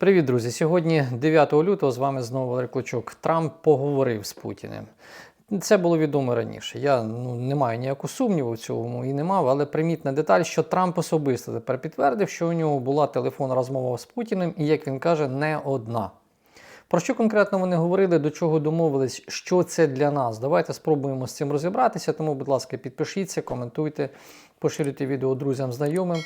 Привіт, друзі! Сьогодні 9 лютого з вами знову Валерій Клочок. Трамп поговорив з Путіним. Це було відомо раніше. Я ну, не маю ніякого сумніву в цьому і не мав, але примітна деталь, що Трамп особисто тепер підтвердив, що у нього була телефонна розмова з Путіним, і, як він каже, не одна. Про що конкретно вони говорили, до чого домовились, що це для нас? Давайте спробуємо з цим розібратися. Тому, будь ласка, підпишіться, коментуйте, поширюйте відео друзям, знайомим.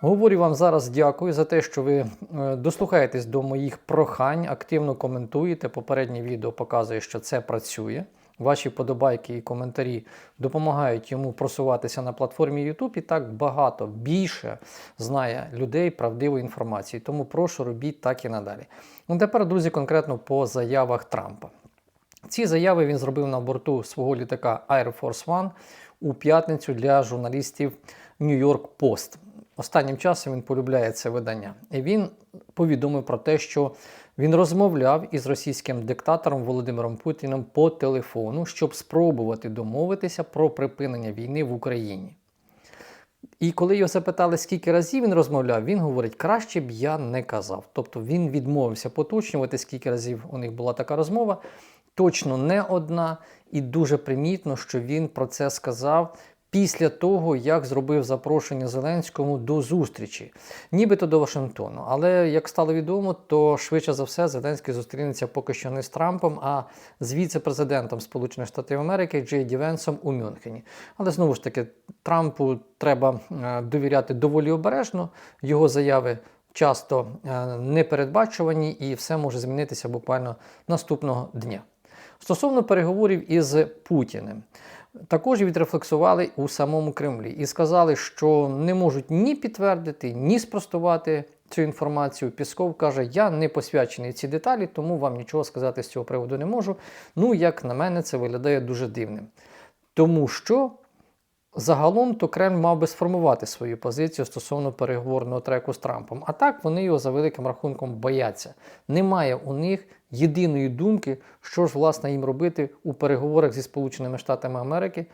Говорю вам зараз дякую за те, що ви е, дослухаєтесь до моїх прохань, активно коментуєте. Попереднє відео показує, що це працює. Ваші подобайки і коментарі допомагають йому просуватися на платформі YouTube і так багато більше знає людей правдивої інформації. Тому прошу робіть так і надалі. Ну тепер, друзі, конкретно по заявах Трампа. Ці заяви він зробив на борту свого літака Air Force One у п'ятницю для журналістів New York Post. Останнім часом він полюбляє це видання. І він повідомив про те, що він розмовляв із російським диктатором Володимиром Путіним по телефону, щоб спробувати домовитися про припинення війни в Україні. І коли його запитали, скільки разів він розмовляв, він говорить, краще б я не казав. Тобто він відмовився поточнювати, скільки разів у них була така розмова. Точно не одна, і дуже примітно, що він про це сказав після того, як зробив запрошення Зеленському до зустрічі, нібито до Вашингтону. Але як стало відомо, то швидше за все Зеленський зустрінеться поки що не з Трампом, а з віце-президентом Сполучених Штатів Америки Джей Ді Венсом у Мюнхені. Але знову ж таки, Трампу треба е, довіряти доволі обережно його заяви. Часто е, непередбачувані і все може змінитися буквально наступного дня. Стосовно переговорів із Путіним, також відрефлексували у самому Кремлі і сказали, що не можуть ні підтвердити, ні спростувати цю інформацію. Пісков каже, я не посвячений ці деталі, тому вам нічого сказати з цього приводу не можу. Ну, як на мене, це виглядає дуже дивним. Тому що загалом то Кремль мав би сформувати свою позицію стосовно переговорного треку з Трампом. А так вони його за великим рахунком бояться. Немає у них єдиної думки, що ж власне їм робити у переговорах зі Сполученими Штатами Америки,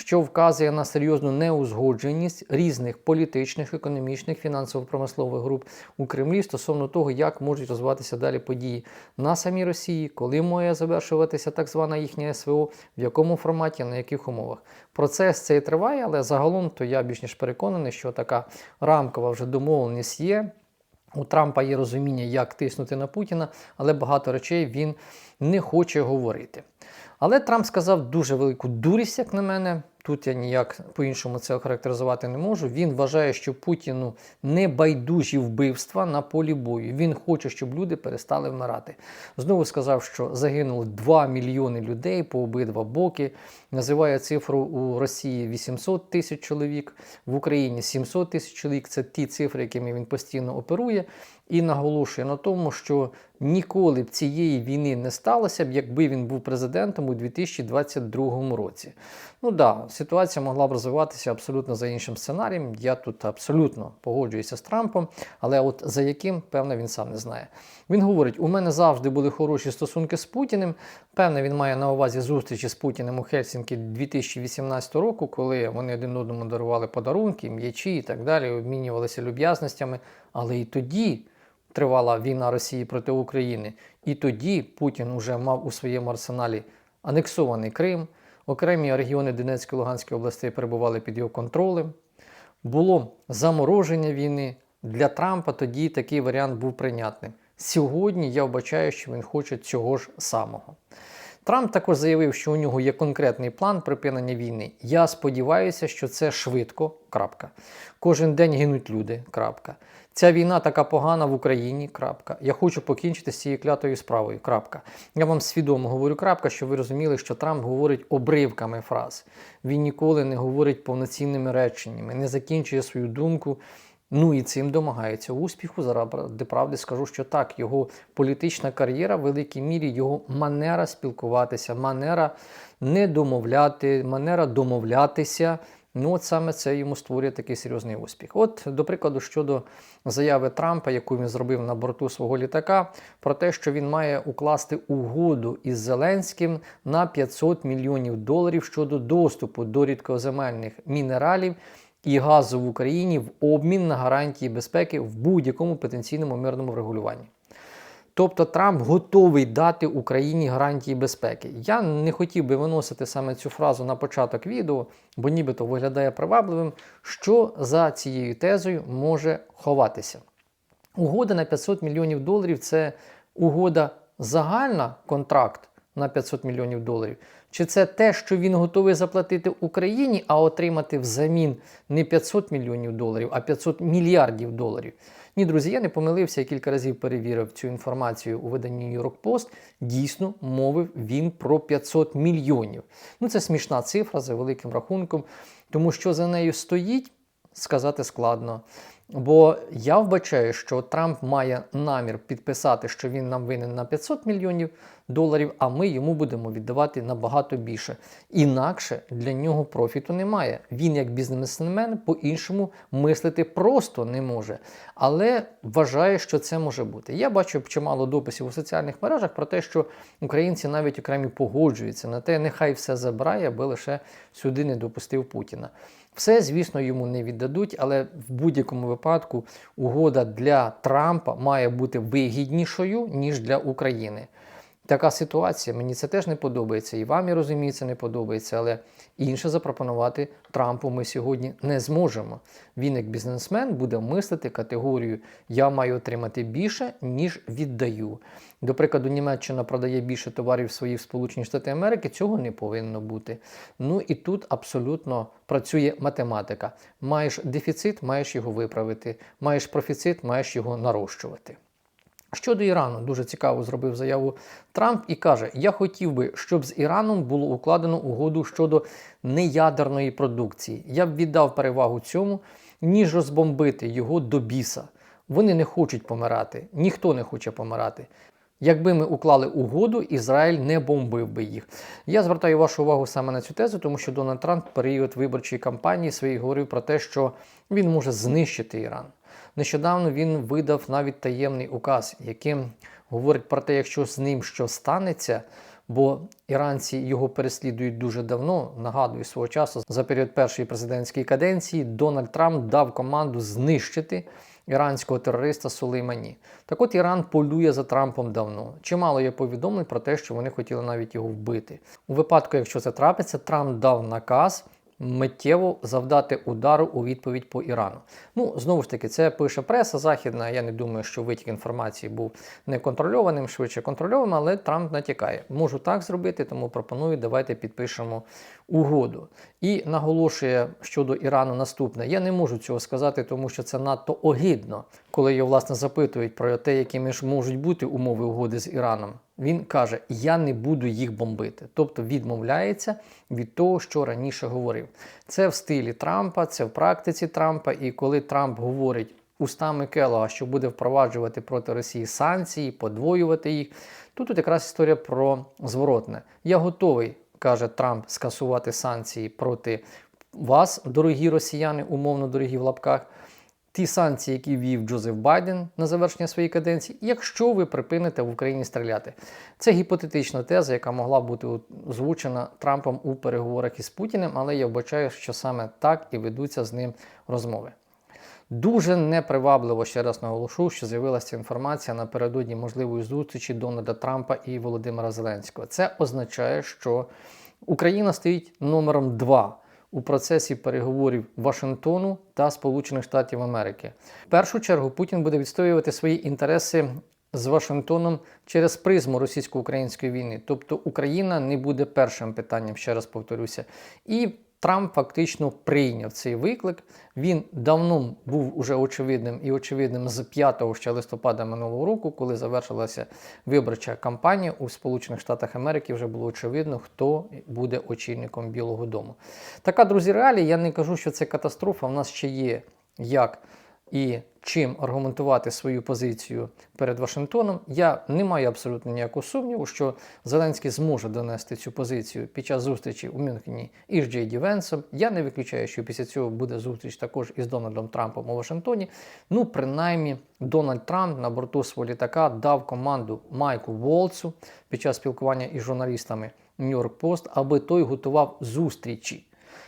що вказує на серйозну неузгодженість різних політичних, економічних, фінансово-промислових груп у Кремлі стосовно того, як можуть розвиватися далі події на самій Росії, коли має завершуватися так звана їхня СВО, в якому форматі, на яких умовах. Процес цей триває, але загалом то я більш ніж переконаний, що така рамкова вже домовленість є. У Трампа є розуміння, як тиснути на Путіна, але багато речей він не хоче говорити. Але Трамп сказав дуже велику дурість, як на мене. Тут я ніяк по-іншому це охарактеризувати не можу. Він вважає, що Путіну не байдужі вбивства на полі бою. Він хоче, щоб люди перестали вмирати. Знову сказав, що загинуло 2 мільйони людей по обидва боки. Називає цифру у Росії 800 тисяч чоловік, в Україні 700 тисяч чоловік. Це ті цифри, якими він постійно оперує. І наголошує на тому, що ніколи б цієї війни не сталося б, якби він був президентом у 2022 році. Ну да, ситуація могла б розвиватися абсолютно за іншим сценарієм. Я тут абсолютно погоджуюся з Трампом, але от за яким, певно, він сам не знає. Він говорить: у мене завжди були хороші стосунки з Путіним. Певне, він має на увазі зустрічі з Путіним у Хельсінкі 2018 року, коли вони один одному дарували подарунки, м'ячі і так далі, обмінювалися люб'язностями. Але і тоді тривала війна Росії проти України. І тоді Путін вже мав у своєму арсеналі анексований Крим, окремі регіони Донецької Луганської областей перебували під його контролем. Було замороження війни. Для Трампа тоді такий варіант був прийнятним. Сьогодні я вбачаю, що він хоче цього ж самого. Трамп також заявив, що у нього є конкретний план припинення війни. Я сподіваюся, що це швидко. крапка. Кожен день гинуть люди. крапка. Ця війна така погана в Україні. крапка. Я хочу покінчити з цією клятою справою. крапка. Я вам свідомо говорю крапка, щоб ви розуміли, що Трамп говорить обривками фраз. Він ніколи не говорить повноцінними реченнями, не закінчує свою думку. Ну і цим домагається успіху. Заради правди скажу, що так, його політична кар'єра в великій мірі його манера спілкуватися, манера не домовляти, манера домовлятися. Ну, от саме це йому створює такий серйозний успіх. От, до прикладу, щодо заяви Трампа, яку він зробив на борту свого літака, про те, що він має укласти угоду із Зеленським на 500 мільйонів доларів щодо доступу до рідкоземельних мінералів і газу в Україні в обмін на гарантії безпеки в будь-якому потенційному мирному врегулюванні. Тобто Трамп готовий дати Україні гарантії безпеки. Я не хотів би виносити саме цю фразу на початок відео, бо нібито виглядає привабливим, що за цією тезою може ховатися. Угода на 500 мільйонів доларів це угода загальна контракт на 500 мільйонів доларів. Чи це те, що він готовий заплатити Україні, а отримати взамін не 500 мільйонів доларів, а 500 мільярдів доларів? Ні, друзі, я не помилився, я кілька разів перевірив цю інформацію у виданні New York Post. Дійсно, мовив він про 500 мільйонів. Ну, це смішна цифра за великим рахунком, тому що за нею стоїть, сказати складно. Бо я вбачаю, що Трамп має намір підписати, що він нам винен на 500 мільйонів доларів, а ми йому будемо віддавати набагато більше. Інакше для нього профіту немає. Він, як бізнесмен, по-іншому мислити просто не може. Але вважає, що це може бути. Я бачу чимало дописів у соціальних мережах про те, що українці навіть окремі погоджуються на те, нехай все забирає, аби лише сюди не допустив Путіна. Все, звісно, йому не віддадуть, але в будь-якому випадку угода для Трампа має бути вигіднішою, ніж для України. Така ситуація, мені це теж не подобається, і вам, я розумію, це не подобається, але інше запропонувати Трампу ми сьогодні не зможемо. Він, як бізнесмен, буде мислити категорію Я маю отримати більше, ніж віддаю. До прикладу, Німеччина продає більше товарів своїх в Сполучені Штати Америки, цього не повинно бути. Ну і тут абсолютно працює математика. Маєш дефіцит, маєш його виправити, маєш профіцит, маєш його нарощувати. Щодо Ірану, дуже цікаво зробив заяву Трамп і каже: Я хотів би, щоб з Іраном було укладено угоду щодо неядерної продукції. Я б віддав перевагу цьому, ніж розбомбити його до біса. Вони не хочуть помирати, ніхто не хоче помирати. Якби ми уклали угоду, Ізраїль не бомбив би їх. Я звертаю вашу увагу саме на цю тезу, тому що Дональд Трамп в період виборчої кампанії своїй говорив про те, що він може знищити Іран. Нещодавно він видав навіть таємний указ, яким говорить про те, якщо з ним що станеться, бо іранці його переслідують дуже давно. Нагадую, свого часу за період першої президентської каденції Дональд Трамп дав команду знищити іранського терориста Сулеймані. Так от Іран полює за Трампом давно. Чимало є повідомлень про те, що вони хотіли навіть його вбити. У випадку, якщо це трапиться, Трамп дав наказ миттєво завдати удару у відповідь по Ірану. Ну, знову ж таки, це пише преса західна. Я не думаю, що витік інформації був неконтрольованим, швидше контрольованим, але Трамп натякає. Можу так зробити, тому пропоную, давайте підпишемо угоду. І наголошує щодо Ірану наступне: я не можу цього сказати, тому що це надто огидно, коли його власне запитують про те, якими ж можуть бути умови угоди з Іраном. Він каже: Я не буду їх бомбити, тобто відмовляється від того, що раніше говорив. Це в стилі Трампа, це в практиці Трампа. І коли Трамп говорить устами Келога, що буде впроваджувати проти Росії санкції, подвоювати їх, то тут якраз історія про зворотне. Я готовий, каже Трамп, скасувати санкції проти вас, дорогі росіяни, умовно дорогі в лапках ті санкції, які ввів Джозеф Байден на завершення своєї каденції, якщо ви припините в Україні стріляти. Це гіпотетична теза, яка могла бути озвучена Трампом у переговорах із Путіним, але я вбачаю, що саме так і ведуться з ним розмови. Дуже непривабливо ще раз наголошу, що з'явилася інформація напередодні можливої зустрічі Дональда Трампа і Володимира Зеленського. Це означає, що Україна стоїть номером два у процесі переговорів Вашингтону та Сполучених Штатів Америки. В першу чергу Путін буде відстоювати свої інтереси з Вашингтоном через призму російсько-української війни. Тобто Україна не буде першим питанням, ще раз повторюся. І Трамп фактично прийняв цей виклик. Він давно був уже очевидним і очевидним з 5 ще листопада минулого року, коли завершилася виборча кампанія у Сполучених Штатах Америки. Вже було очевидно, хто буде очільником Білого Дому. Така, друзі, реалія. Я не кажу, що це катастрофа. У нас ще є як і чим аргументувати свою позицію перед Вашингтоном. Я не маю абсолютно ніякого сумніву, що Зеленський зможе донести цю позицію під час зустрічі у Мюнхені із Джей Ді Венсом. Я не виключаю, що після цього буде зустріч також із Дональдом Трампом у Вашингтоні. Ну, принаймні, Дональд Трамп на борту свого літака дав команду Майку Волцу під час спілкування із журналістами Нью-Йорк Пост, аби той готував зустрічі.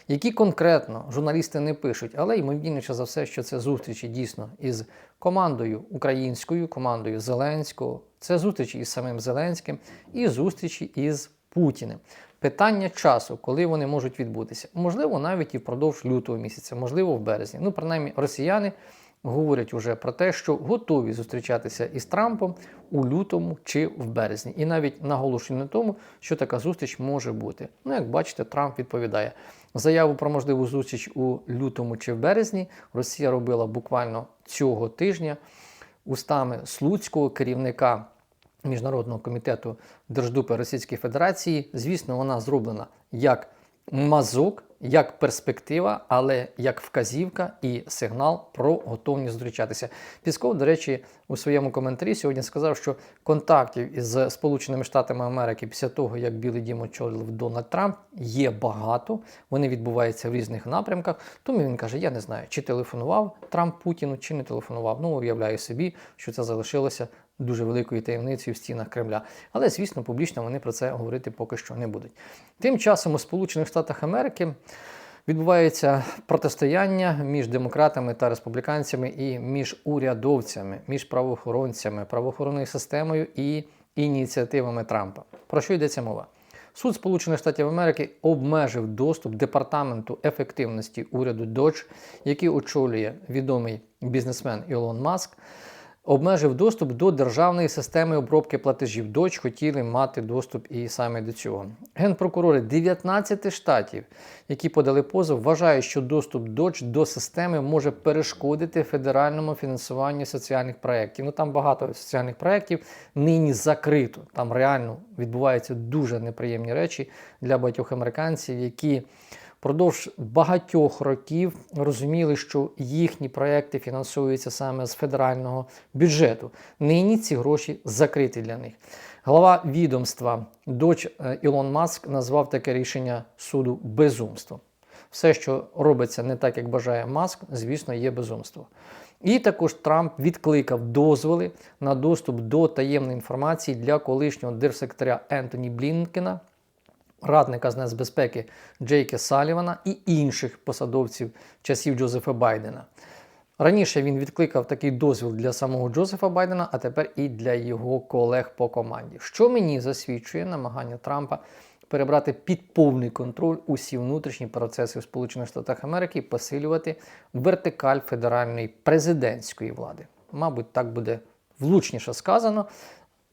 Які конкретно журналісти не пишуть, але ймовірніше за все, що це зустрічі дійсно із командою українською, командою Зеленського, це зустрічі із самим Зеленським і зустрічі із Путіним. Питання часу, коли вони можуть відбутися. Можливо, навіть і впродовж лютого місяця, можливо, в березні. Ну, принаймні, росіяни говорять уже про те, що готові зустрічатися із Трампом у лютому чи в березні. І навіть наголошую на тому, що така зустріч може бути. Ну, як бачите, Трамп відповідає. Заяву про можливу зустріч у лютому чи в березні Росія робила буквально цього тижня устами Слуцького керівника. Міжнародного комітету Держдупи Російської Федерації, звісно, вона зроблена як мазок, як перспектива, але як вказівка і сигнал про готовність зустрічатися. Пісков, до речі, у своєму коментарі сьогодні сказав, що контактів із Сполученими Штатами Америки після того, як Білий Дім очолив Дональд Трамп, є багато. Вони відбуваються в різних напрямках. Тому він каже: Я не знаю, чи телефонував Трамп Путіну, чи не телефонував. Ну, уявляю собі, що це залишилося дуже великою таємницею в стінах Кремля. Але, звісно, публічно вони про це говорити поки що не будуть. Тим часом у Сполучених Штатах Америки відбувається протистояння між демократами та республіканцями і між урядовцями, між правоохоронцями, правоохоронною системою і ініціативами Трампа. Про що йдеться мова? Суд Сполучених Штатів Америки обмежив доступ департаменту ефективності уряду Dodge, який очолює відомий бізнесмен Ілон Маск обмежив доступ до державної системи обробки платежів. Доч хотіли мати доступ і саме до цього. Генпрокурори 19 штатів, які подали позов, вважають, що доступ Доч до системи може перешкодити федеральному фінансуванню соціальних проєктів. Ну там багато соціальних проєктів нині закрито. Там реально відбуваються дуже неприємні речі для багатьох американців, які Продовж багатьох років розуміли, що їхні проекти фінансуються саме з федерального бюджету. Нині ці гроші закриті для них. Глава відомства доч е, Ілон Маск назвав таке рішення суду безумством. Все, що робиться не так, як бажає Маск, звісно, є безумство. І також Трамп відкликав дозволи на доступ до таємної інформації для колишнього держсекретаря Ентоні Блінкена радника з нацбезпеки Джейка Салівана і інших посадовців часів Джозефа Байдена. Раніше він відкликав такий дозвіл для самого Джозефа Байдена, а тепер і для його колег по команді. Що мені засвідчує намагання Трампа перебрати під повний контроль усі внутрішні процеси в Сполучених Штатах Америки і посилювати вертикаль федеральної президентської влади. Мабуть, так буде влучніше сказано.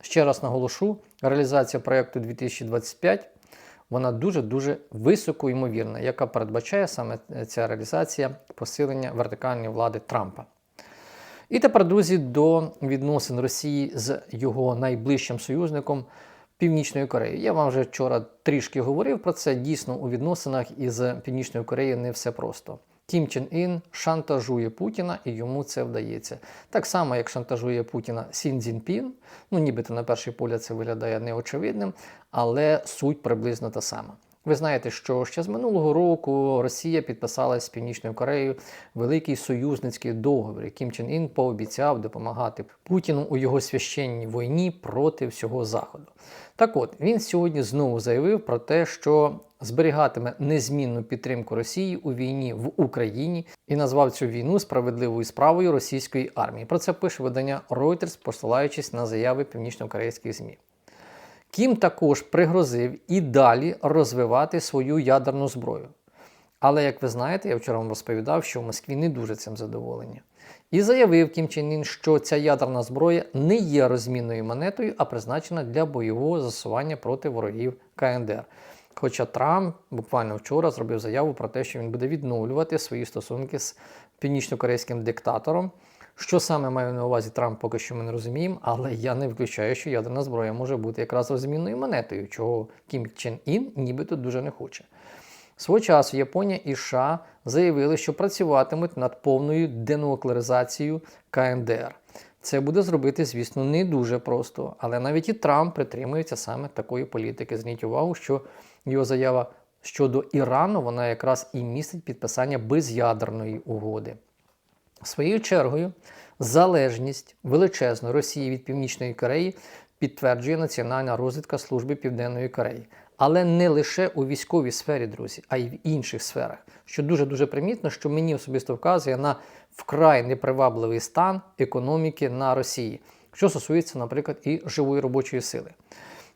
Ще раз наголошу, реалізація проєкту 2025 вона дуже-дуже високо ймовірна, яка передбачає саме ця реалізація посилення вертикальної влади Трампа. І тепер, друзі, до відносин Росії з його найближчим союзником Північною Кореєю. Я вам вже вчора трішки говорив про це. Дійсно, у відносинах із Північною Кореєю не все просто. Кім Чен Ін шантажує Путіна і йому це вдається. Так само, як шантажує Путіна Сін Цзіньпін, ну нібито на перший погляд це виглядає неочевидним, але суть приблизно та сама. Ви знаєте, що ще з минулого року Росія підписала з Північною Кореєю великий союзницький договір. Кім Чен Ін пообіцяв допомагати Путіну у його священній війні проти всього Заходу. Так от він сьогодні знову заявив про те, що зберігатиме незмінну підтримку Росії у війні в Україні і назвав цю війну справедливою справою російської армії. Про це пише видання Reuters, посилаючись на заяви північно-корейських ЗМІ. Кім також пригрозив і далі розвивати свою ядерну зброю. Але, як ви знаєте, я вчора вам розповідав, що в Москві не дуже цим задоволені. І заявив Кім Чен Ін, що ця ядерна зброя не є розмінною монетою, а призначена для бойового засування проти ворогів КНДР. Хоча Трамп буквально вчора зробив заяву про те, що він буде відновлювати свої стосунки з північно-корейським диктатором. Що саме має на увазі Трамп, поки що ми не розуміємо, але я не виключаю, що ядерна зброя може бути якраз розмінною монетою, чого Кім Чен Ін нібито дуже не хоче. Свого часу Японія і США заявили, що працюватимуть над повною денуклеаризацією КНДР. Це буде зробити, звісно, не дуже просто, але навіть і Трамп притримується саме такої політики. Зверніть увагу, що його заява щодо Ірану вона якраз і містить підписання без'ядерної угоди. Своєю чергою, залежність величезної Росії від Північної Кореї підтверджує Національна розвідка Служби Південної Кореї. Але не лише у військовій сфері, друзі, а й в інших сферах. Що дуже дуже примітно, що мені особисто вказує на вкрай непривабливий стан економіки на Росії, що стосується, наприклад, і живої робочої сили.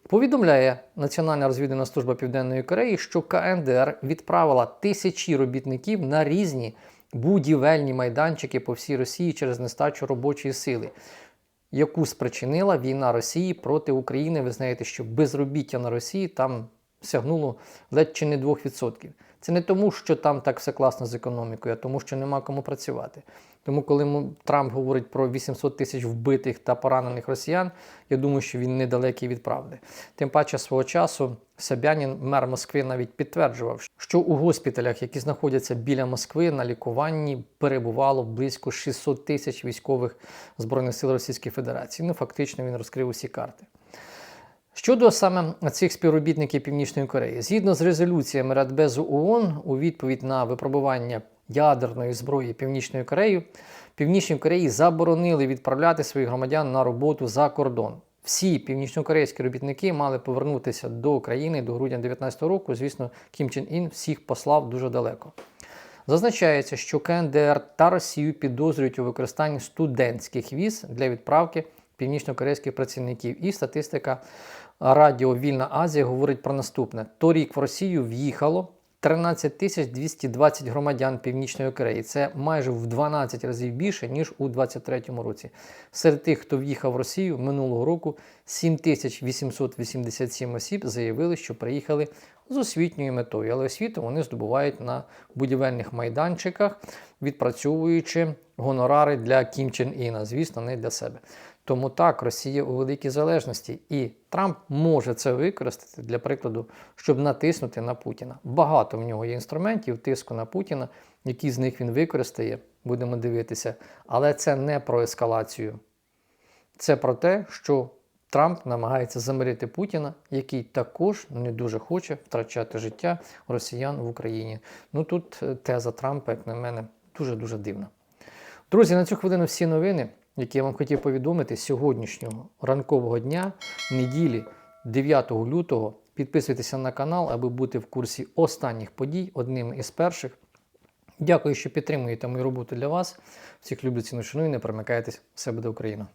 Повідомляє Національна розвідувальна служба Південної Кореї, що КНДР відправила тисячі робітників на різні будівельні майданчики по всій Росії через нестачу робочої сили, яку спричинила війна Росії проти України. Ви знаєте, що безробіття на Росії там сягнуло ледь чи не 2%. Це не тому, що там так все класно з економікою, а тому, що нема кому працювати. Тому, коли Трамп говорить про 800 тисяч вбитих та поранених росіян, я думаю, що він недалекий від правди. Тим паче свого часу Собянін, мер Москви, навіть підтверджував, що у госпіталях, які знаходяться біля Москви, на лікуванні перебувало близько 600 тисяч військових збройних сил Російської Федерації. Ну, фактично, він розкрив усі карти. Щодо саме цих співробітників Північної Кореї, згідно з резолюціями Радбезу ООН, у відповідь на випробування ядерної зброї Північної Кореї, Північній Кореї заборонили відправляти своїх громадян на роботу за кордон. Всі північнокорейські робітники мали повернутися до України до грудня 2019 року. Звісно, Кім Чен Ін всіх послав дуже далеко. Зазначається, що КНДР та Росію підозрюють у використанні студентських віз для відправки північнокорейських працівників. І статистика Радіо Вільна Азія говорить про наступне: торік в Росію в'їхало 13 тисяч 220 громадян Північної Кореї. Це майже в 12 разів більше, ніж у 2023 році. Серед тих, хто в'їхав в Росію минулого року, 7887 осіб заявили, що приїхали з освітньою метою, але освіту вони здобувають на будівельних майданчиках, відпрацьовуючи гонорари для Кім Чен Іна, звісно, не для себе. Тому так, Росія у великій залежності, і Трамп може це використати для прикладу, щоб натиснути на Путіна. Багато в нього є інструментів тиску на Путіна, які з них він використає, будемо дивитися. Але це не про ескалацію. Це про те, що Трамп намагається замирити Путіна, який також не дуже хоче втрачати життя росіян в Україні. Ну тут е, теза Трампа, як на мене, дуже дуже дивна. Друзі, на цю хвилину всі новини, які я вам хотів повідомити з сьогоднішнього ранкового дня, неділі 9 лютого. Підписуйтеся на канал, аби бути в курсі останніх подій, одним із перших. Дякую, що підтримуєте мою роботу для вас. Всіх люблю ціну шаную, не промикайтесь, Все буде Україна!